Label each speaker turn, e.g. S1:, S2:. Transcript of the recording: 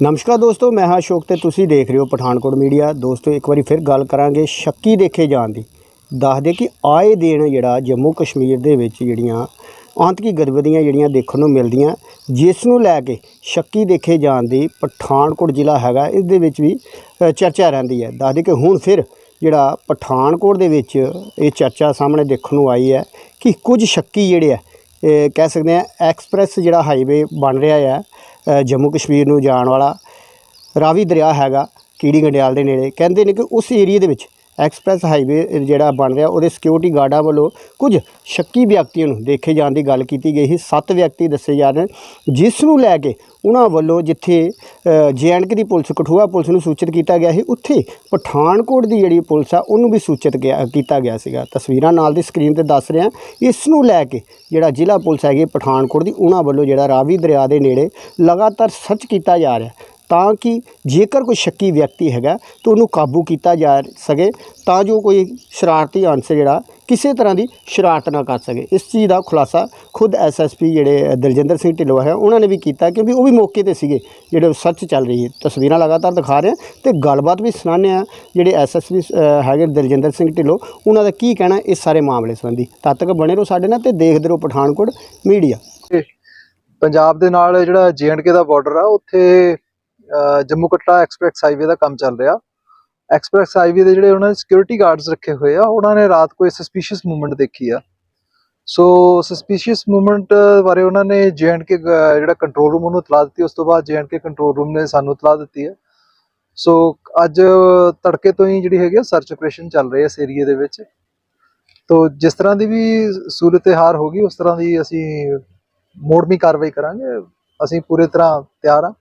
S1: ਨਮਸਕਾਰ ਦੋਸਤੋ, ਮੈਂ ਹਾਂ ਅਸ਼ੋਕ ਤੇ ਤੁਸੀਂ ਦੇਖ ਰਹੇ ਹੋ ਪਠਾਨਕੋਟ ਮੀਡੀਆ। ਦੋਸਤੋ, ਇੱਕ ਵਾਰੀ ਫਿਰ ਗੱਲ ਕਰਾਂਗੇ ਸ਼ੱਕੀ ਦੇਖੇ ਜਾਣ ਦੀ। ਦੱਸਦੇ ਕਿ ਆਏ ਦਿਨ ਜਿਹੜਾ ਜੰਮੂ ਕਸ਼ਮੀਰ ਦੇ ਵਿੱਚ ਜਿਹੜੀਆਂ ਆਤੰਕੀ ਗਤੀਵਿਧੀਆਂ ਜਿਹੜੀਆਂ ਦੇਖਣ ਨੂੰ ਮਿਲਦੀਆਂ, ਜਿਸ ਨੂੰ ਲੈ ਕੇ ਸ਼ੱਕੀ ਦੇਖੇ ਜਾਣ ਦੀ ਪਠਾਨਕੋਟ ਜ਼ਿਲ੍ਹਾ ਹੈਗਾ, ਇਸ ਦੇ ਵਿੱਚ ਵੀ ਚਰਚਾ ਰਹਿੰਦੀ ਹੈ। ਦੱਸਦੇ ਕਿ ਹੁਣ ਫਿਰ ਜਿਹੜਾ ਪਠਾਨਕੋਟ ਦੇ ਵਿੱਚ ਇਹ ਚਰਚਾ ਸਾਹਮਣੇ ਦੇਖਣ ਨੂੰ ਆਈ ਹੈ ਕਿ ਕੁਝ ਸ਼ੱਕੀ ਜਿਹੜੇ ਆ ਕਹਿ ਸਕਦੇ ਆ, ਐਕਸਪ੍ਰੈਸ ਜਿਹੜਾ ਹਾਈਵੇ ਬਣ ਰਿਹਾ ਹੈ ਜੰਮੂ ਕਸ਼ਮੀਰ ਨੂੰ ਜਾਣ ਵਾਲਾ ਰਾਵੀ ਦਰਿਆ ਹੈਗਾ ਕੀੜੀ ਗੰਡਿਆਲ ਦੇ ਨੇੜੇ। ਕਹਿੰਦੇ ਨੇ ਕਿ ਉਸ ਏਰੀਏ ਦੇ ਵਿੱਚ ਐਕਸਪ੍ਰੈਸ ਹਾਈਵੇ ਜਿਹੜਾ ਬਣ ਰਿਹਾ, ਉਹਦੇ ਸਿਕਿਉਰਿਟੀ ਗਾਰਡਾਂ ਵੱਲੋਂ ਕੁਝ ਸ਼ੱਕੀ ਵਿਅਕਤੀਆਂ ਨੂੰ ਦੇਖੇ ਜਾਣ ਦੀ ਗੱਲ ਕੀਤੀ ਗਈ ਸੀ। ਸੱਤ ਵਿਅਕਤੀ ਦੱਸੇ ਜਾ ਰਹੇ ਨੇ, ਜਿਸ ਨੂੰ ਲੈ ਕੇ ਉਹਨਾਂ ਵੱਲੋਂ ਜਿੱਥੇ ਜੇਐਂਡਕੇ ਦੀ ਪੁਲਿਸ, ਕਠੂਆ ਪੁਲਿਸ ਨੂੰ ਸੂਚਿਤ ਕੀਤਾ ਗਿਆ ਸੀ, ਉੱਥੇ ਪਠਾਨਕੋਟ ਦੀ ਜਿਹੜੀ ਪੁਲਿਸ ਆ, ਉਹਨੂੰ ਵੀ ਸੂਚਿਤ ਗਿਆ, ਕੀਤਾ ਗਿਆ ਸੀਗਾ। ਤਸਵੀਰਾਂ ਨਾਲ ਦੀ ਸਕਰੀਨ ਤੇ ਦੱਸ ਰਿਹਾ, ਇਸ ਨੂੰ ਲੈ ਕੇ ਜਿਹੜਾ ਜ਼ਿਲ੍ਹਾ ਪੁਲਿਸ ਹੈਗੀ ਪਠਾਨਕੋਟ ਦੀ, ਉਹਨਾਂ ਵੱਲੋਂ ਜਿਹੜਾ ਰਾਵੀ ਦਰਿਆ ਦੇ ਨੇੜੇ ਲਗਾਤਾਰ ਸਰਚ ਕੀਤਾ ਜਾ ਰਿਹਾ। ਤਾਂ ਕਿ ਜੇਕਰ ਕੋਈ ਸ਼ੱਕੀ ਵਿਅਕਤੀ ਹੈਗਾ ਤਾਂ ਉਹਨੂੰ ਕਾਬੂ ਕੀਤਾ ਜਾ ਸਕੇ, ਤਾਂ ਜੋ ਕੋਈ ਸ਼ਰਾਰਤੀ ਅੰਸ ਜਿਹੜਾ ਕਿਸੇ ਤਰ੍ਹਾਂ ਦੀ ਸ਼ਰਾਰਤ ਨਾ ਕਰ ਸਕੇ। ਇਸ ਚੀਜ਼ ਦਾ ਖੁਲਾਸਾ ਖੁਦ ਐਸਐਸਪੀ ਜਿਹੜੇ ਦਲਜਿੰਦਰ ਸਿੰਘ ਢਿੱਲੋਂ ਹੈ, ਉਹਨਾਂ ਨੇ ਵੀ ਕੀਤਾ ਕਿਉਂਕਿ ਉਹ ਵੀ ਮੌਕੇ ਤੇ ਸੀਗੇ। ਜਿਹੜੇ ਸੱਚ ਚੱਲ ਰਹੀ ਹੈ। ਤਸਵੀਰਾਂ ਲਗਾਤਾਰ ਦਿਖਾ ਰਹੇ ਹਾਂ ਤੇ ਗੱਲਬਾਤ ਵੀ ਸੁਣਾਉਂਦੇ ਆ ਜਿਹੜੇ ਐਸਐਸਪੀ ਹੈਗੇ ਦਲਜਿੰਦਰ ਸਿੰਘ ਢਿੱਲੋਂ, ਉਹਨਾਂ ਦਾ ਕੀ ਕਹਿਣਾ ਇਸ ਸਾਰੇ ਮਾਮਲੇ ਸੰਬੰਧੀ? ਤਦ ਤੱਕ ਬਣੇ ਰਹੋ ਸਾਡੇ ਨਾਲ ਤੇ ਦੇਖਦੇ ਰਹੋ ਪਠਾਨਕੋਟ ਮੀਡੀਆ।
S2: ਪੰਜਾਬ ਦੇ ਨਾਲ ਜਿਹੜਾ ਜੀਐਂਡਕੇ ਦਾ ਬਾਰਡਰ ਆ, ਉੱਥੇ ਜੰਮੂ ਕਟੜਾ ਐਕਸਪ੍ਰੈਸ ਹਾਈਵੇ ਦਾ ਕੰਮ ਚੱਲ ਰਿਹਾ। ਐਕਸਪ੍ਰੈਸ ਹਾਈਵੇ ਦੇ ਜਿਹੜੇ ਉਹਨਾਂ ਨੇ ਸਿਕਿਉਰਿਟੀ ਗਾਰਡਸ ਰੱਖੇ ਹੋਏ ਆ, ਉਹਨਾਂ ਨੇ ਰਾਤ ਕੋਈ ਸਸਪੀਸ਼ੀਅਸ ਮੂਵਮੈਂਟ ਦੇਖੀ ਆ। ਸੋ ਸਸਪੀਸ਼ੀਅਸ ਮੂਵਮੈਂਟ ਬਾਰੇ ਉਹਨਾਂ ਨੇ ਜੀਐਂਡਕੇ ਜਿਹੜਾ ਕੰਟਰੋਲ ਰੂਮ ਉਹਨੂੰ ਇਤਲਾਹ ਦਿੱਤੀ, ਉਸ ਤੋਂ ਬਾਅਦ ਜੀਐਂਡਕੇ ਕੰਟਰੋਲ ਰੂਮ ਨੇ ਸਾਨੂੰ ਇਤਲਾਹ ਦਿੱਤੀ ਹੈ ਸੋ ਅੱਜ ਤੜਕੇ ਤੋਂ ਹੀ ਜਿਹੜੀ ਹੈਗੀ ਆ ਸਰਚ ਆਪਰੇਸ਼ਨ ਚੱਲ ਰਹੀ ਹੈ ਇਸ ਏਰੀਏ ਦੇ ਵਿੱਚ। ਤੋ ਜਿਸ ਤਰ੍ਹਾਂ ਦੀ ਵੀ ਸੂਰਤ-ਏ-ਹਾਰ ਹੋਗੀ ਉਸ ਤਰ੍ਹਾਂ ਦੀ ਅਸੀਂ ਮੋੜਮੀ ਕਾਰਵਾਈ ਕਰਾਂਗੇ। ਅਸੀਂ ਪੂਰੇ ਤਰ੍ਹਾਂ ਤਿਆਰ ਹਾਂ